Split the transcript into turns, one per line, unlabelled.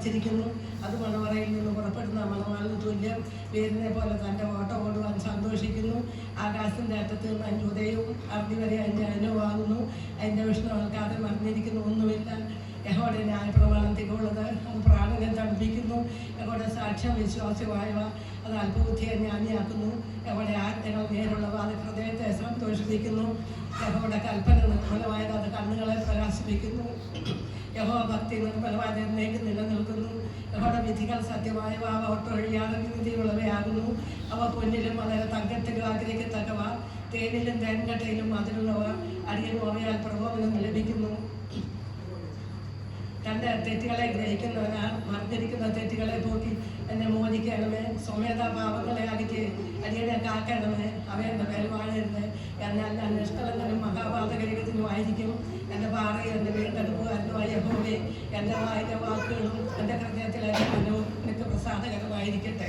വച്ചിരിക്കുന്നു അത് മണവറയിൽ നിന്ന് പുറപ്പെടുന്ന മണവാളിന് തുല്യം വേരിനെ പോലെ തന്റെ ഓട്ടം ഓടുവാൻ സന്തോഷിക്കുന്നു. ആകാശത്തിന്റെ അറ്റത്ത് നിന്ന് അതിന്റെ ഉദയവും അർദ്ധി വരെ അതിന്റെ അനുവാകുന്നു. അതിന്റെ വിഷ്ണു ആൾക്കാതെ മറിഞ്ഞിരിക്കുന്നു ഒന്നുമില്ല. യഹോടെ ന്യായപ്രമാണം തികവുള്ളത്. അത് പ്രാണനെ തണുപ്പിക്കുന്നു. യഹോടെ സാക്ഷ്യം വിശ്വാസമായവ അത് അല്പബുദ്ധിയെ ജ്ഞാനിയാക്കുന്നു യഹോടെ ആജ്ഞകൾ നേരുള്ളവ. അത് ഹൃദയത്തെ സന്തോഷിപ്പിക്കുന്നു. യഹോടെ കൽപ്പന നിർമ്മലമായത് അത് കണ്ണുകളെ പ്രകാശിപ്പിക്കുന്നു. യഹോ ഭക്തി നിർമ്മലമായത് എന്നേക്ക് നിലനിൽക്കുന്നു. വിധികൾ സത്യമായവ അവ ഒട്ടൊഴിയാതെ നീതിയുള്ളവയാകുന്നു അവ പൊന്നിലും വളരെ തങ്കത്തിലും ആഗ്രഹിക്കത്തക്കവ തേനിലും തേൻകട്ടയിലും അതിലുള്ളവ അടിയനും അവയാൽ പ്രബോധനം ലഭിക്കുന്നു. തന്റെ തെറ്റുകളെ ഗ്രഹിക്കുന്നവനാൽ മറിഞ്ഞിരിക്കുന്ന തെറ്റുകളെ പോക്കി എന്നെ മോചിക്കണമേ. സ്വമേധ പാപങ്ങളെ അടിക്ക് അടിയനെ കാക്കണമേ. അവയെന്റെ മേൽ വാഴരുത്. എന്നാൽ ഞാൻ നിഷ്കളങ്കനും മഹാപാതകരികത്തിനുമായിരിക്കും എന്റെ പാറയും എന്റെ വീണ്ടെടുപ്പുകാരനുമായ ഭൂമി എന്റെ വായിലെ വാക്കുകളും എന്റെ ഹൃദയത്തിലെ പ്രസാദകരമായിരിക്കട്ടെ